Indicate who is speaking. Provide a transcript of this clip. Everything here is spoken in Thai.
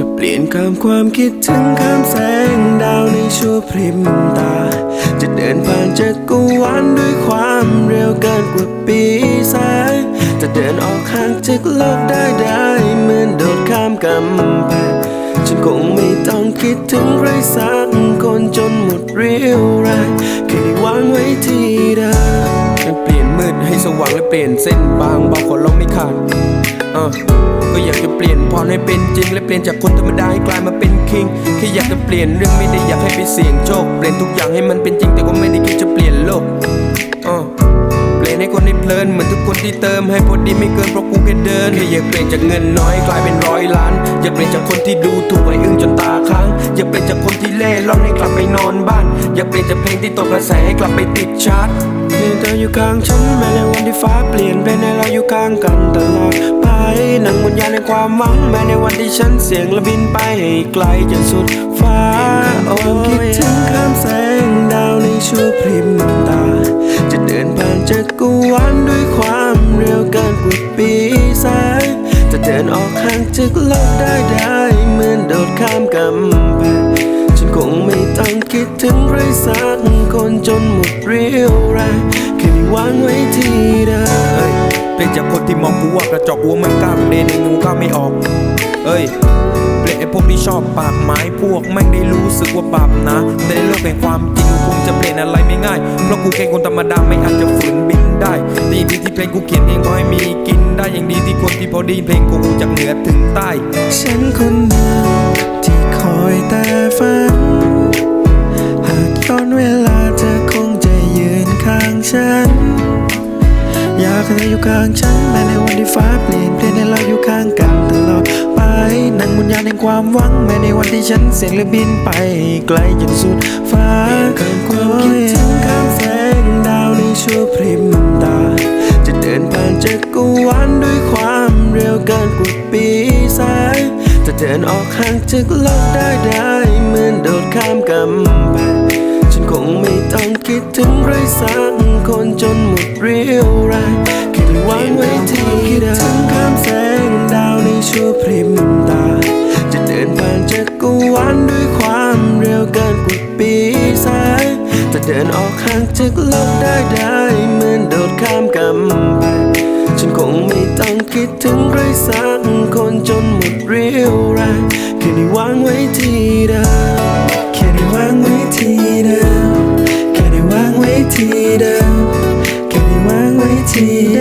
Speaker 1: แต่เปลี่ยนข้ามความคิดถึงข้ามแสงดาวในชั่วพริบตา จะเดินผ่านจักรวาลด้วยความเร็วเกินกว่าปีแสงจะเดินออกห่างจากโลกได้ได้เหมือนโดดข้ามกำแพงฉันคงไม่ต้องคิดถึงใครสักคนจนหมดเรี่ยวแรงแค่ได้วางไว้ที่เดิม
Speaker 2: เปลี่ยนมืดให้สว่างและเปลี่ยนเส้นบางเบาขอร้องไม่ขาด อะก็อยากจะเปลี่ยนพรให้เป็นจริง และเปลี่ยนจากคนธรรมดาให้กลายมาเป็นคิงแค่อยากจะเปลี่ยนเรื่องไม่ได้อยากให้ไปเสี่ยงโชค เปลี่ยนทุกอย่างให้มันเป็นจริงแต่ก็ไม่ได้คิดจะเปลี่ยนโลกอะเปลี่ยนให้คนได้เพลินเหมือนทุกคนที่เติมให้พอดีไม่เกินเพราะกูแค่เดินแค่อยากเปลี่ยนจากเงินน้อยกลายเป็นร้อยล้านอยากเปลี่ยนจากคนที่ดูถูกไอ้อึ้งจนตาค้างอยากเปลี่ยนจากคนที่เล่ร่อนให้กลับไปนอนบ้าน อยากเปลี่ยนจากเพลงที่ตกกระแสให้กลับไปติดชาร์ต
Speaker 1: เพียงเธออยู่ข้างฉันแม้ในวันที่ฟ้าเปลี่ยนเพลงให้เราอยู่ข้างกันตลอด ไปนั่งบนยานในความหวัง แม้ในวันที่ฉันเสียงและบินไปให้ไกลจนสุดฟ้า โอ้คิดถึงข้ามแสงดาวในชั่วพริบตา จะเดินผ่านจักรวาลด้วยความเร็วเกินกว่าปีแสงจะเดินออกห่างจากโลกได้ได้เหมือนโดดข้ามกำแพงฉันคงไม่ต้องคิดถึงใครสักคนจนหมดเรี่ยวแรงแค่ได้วาง
Speaker 2: จากคนที่มองกูว่ากระจอกกูมันกล้าเรียนในงูก็ไม่ออก เอ้ยเปลี่ยนพวกที่ชอบปากไม้พวกแม่งได้รู้สึกว่าบาปนะ แต่ในโลกแห่งความจริงคงจะเปลี่ยนอะไรไม่ง่าย เพราะกูแค่คนธรรมดาไม่อาจจะฝืนบินได้แต่อย่งดีที่เพลงกูเขียนเองก็ให้มีกินได้อย่างดีที่คนที่พอดีเพลงกูจากเหนือถึงใต้
Speaker 1: ฉันคนหนึ่งที่คอยแต่ฝัน หากย้อนเวลาเธ ธออยู่ข้างฉันแม้ในวันที่ฟ้าเปลี่ยนเพลงให้เราอยู่ข้างกันตลอดไปนั่งบนยานแห่งความหวังแม้ในวันที่ฉันเสียงและบินไปไกลจนสุดฟ้าเกินความคิดถึงข้ามแสงดาวในชั่วพริบตา จะเดินผ่านจักรวาลด้วยความเร็วเกินกว่าปีแสงจะเดินออกห่างจากโลกได้ได้เหมือนโดดข้ามกำแพงฉันคงไม่ต้องคิดถึงใครสัก คนจนหมดเรี่ยวแรงค่ได้วางไว้ที่เดิมข้ามแสงดาวในชั่วพริบตา จะเดินผ่านจักรวาลด้วยความเร็วเกินกว่าปีแสงจะเดินออกห่างจากโลกได้ได้เหมือนโดดข้ามกำแพงฉันคงไม่ต้องคิดถึงใครสักคนจนหมดเรี่ยวแรงแค่ได้วางไว้ที่เดิมแค่ได้วางไว้ที่เดิม แ